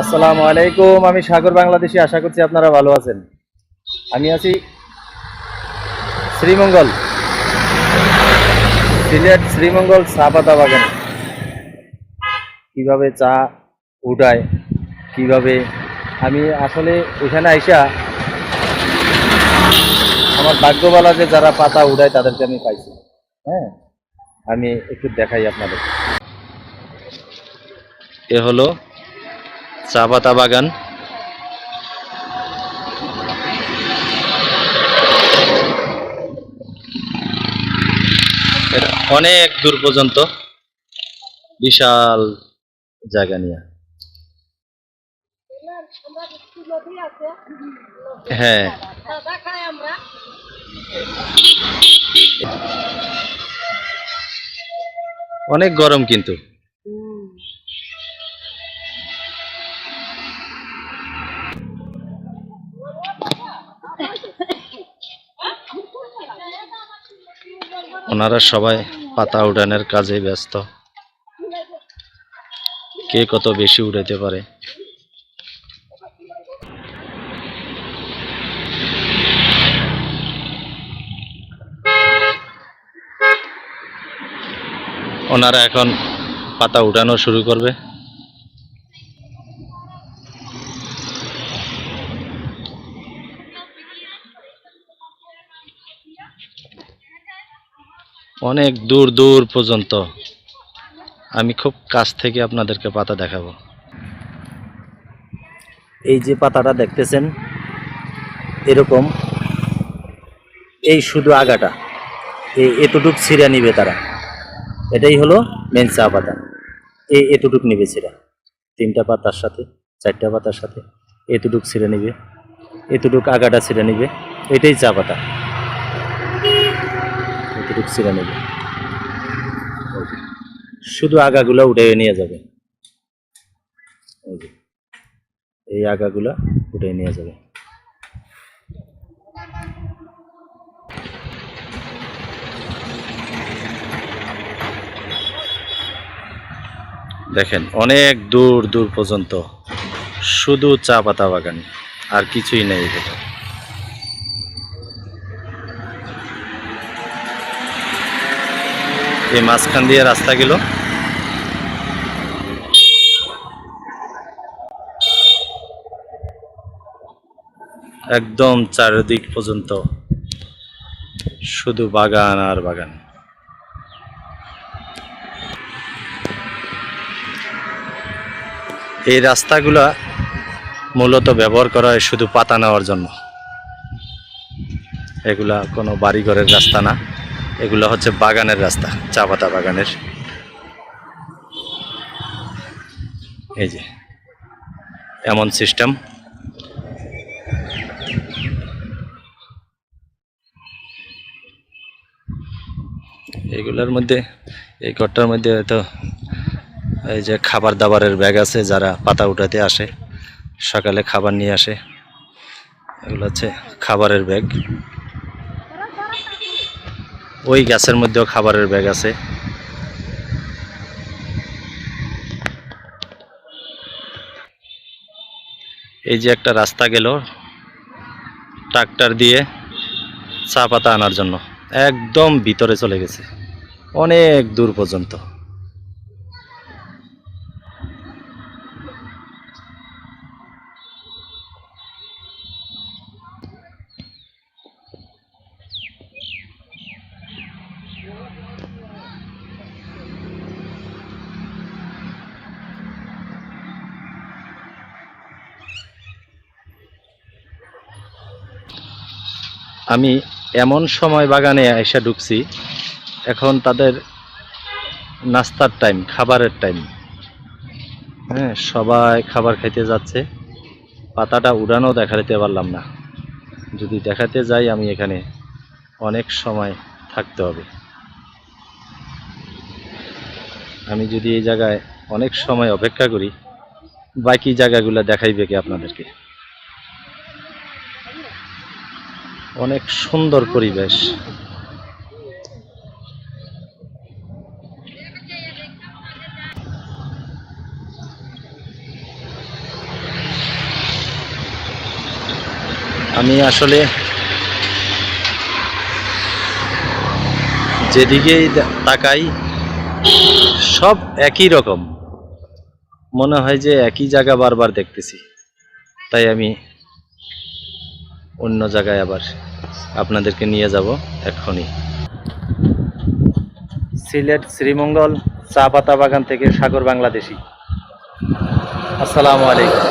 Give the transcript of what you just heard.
আসসালামু আলাইকুম, আমি সাগর বাংলাদেশি, আশা করছি আপনারা ভালো আছেন। আমি আছি শ্রীমঙ্গল, সিলেট শ্রীমঙ্গল চা পাতা বাগান। কীভাবে চা উঠায়, কীভাবে, আমি আসলে এখানে আইসা আমার ভাগ্যবালা যে যারা পাতা উঠায় তাদেরকে আমি পাইছি। হ্যাঁ আমি একটু দেখাই আপনাদের। এ হলো চা পাতা বাগান অনেক দূর পর্যন্ত বিশাল জায়গা নিয়ে। হ্যাঁ। অনেক গরম কিন্তু। ওনারা সবাই পাতা উড়ানের কাজে ব্যস্ত। কে কত বেশি উড়াইতে পারে? ওনারা এখন পাতা উঠানো শুরু করবে। অনেক দূর দূর পর্যন্ত। আমি খুব কাছ থেকে আপনাদেরকে পাতা দেখাবো। এই যে পাতাটা দেখতেছেন, এরকম। এই শুধু আগাটা। এই এতটুক ছিঁড়ে নিবে তারা। এটাই হলো মেন চা পাতা। এই এতটুক নিবে ছিঁড়া। তিনটা পাতার সাথে, চারটা পাতার সাথে এতটুক ছিঁড়ে নিবে। এতটুক আগাটা ছিঁড়ে নিবে। এটাই চা পাতা। এতটুক ছিঁড়ে নেবে। শুধু আগাগুলো উঠে নিয়ে যাবে। এই আগাগুলা উঠে নিয়ে যাবে। দেখেন, অনেক দূর দূর পর্যন্ত শুধু চা পাতা বাগান, আর কিছুই নেই এখানে। এই মাঝখান দিয়ে রাস্তা গেল। একদম চারিদিক পর্যন্ত শুধু বাগান আর বাগান। এই রাস্তাগুলা মূলত ব্যবহার করা হয় শুধু পাতা নেওয়ার জন্য। এগুলা কোনো বাড়িঘরের রাস্তা না। এগুলো হচ্ছে বাগানের রাস্তা চা পাতা বাগানের। এই যে, এমন সিস্টেম এগুলোর মধ্যে, এই ঘরটার মধ্যে হয়তো এই যে খাবার দাবারের ব্যাগ আছে, যারা পাতা উঠাতে আসে, সকালে খাবার নিয়ে আসে। এগুলো হচ্ছে খাবারের ব্যাগ। ওই গাছের মধ্যেও খাবারের ব্যাগ আছে। এই যে একটা রাস্তা গেল ট্রাক্টর দিয়ে চা পাতা আনার জন্য। একদম ভিতরে চলে গেছে। অনেক দূর পর্যন্ত। আমি এমন সময় বাগানে এসে ঢুকছি, এখন তাদের নাস্তার টাইম খাবারের টাইম হ্যাঁ সবাই খাবার খাইতে যাচ্ছে। পাতাটা উড়ানো দেখাতে পারলাম না। যদি দেখাতে যাই আমি এখানে অনেক সময় থাকতে হবে। আমি যদি এই জায়গায় অনেক সময় অপেক্ষা করি, বাকি জায়গাগুলো দেখাইবে কি আপনাদেরকে? অনেক সুন্দর পরিবেশ। আমি আসলে যেদিকেই তাকাই, সব একই রকম। মনে হয় যে একই জায়গা বারবার দেখতেছি। তাই আমি অন্য জায়গায় আবার আপনাদেরকে নিয়ে যাব এখনই সিলেট শ্রীমঙ্গল চা পাতা বাগান থেকে সাগর বাংলাদেশি। আসসালামু আলাইকুম।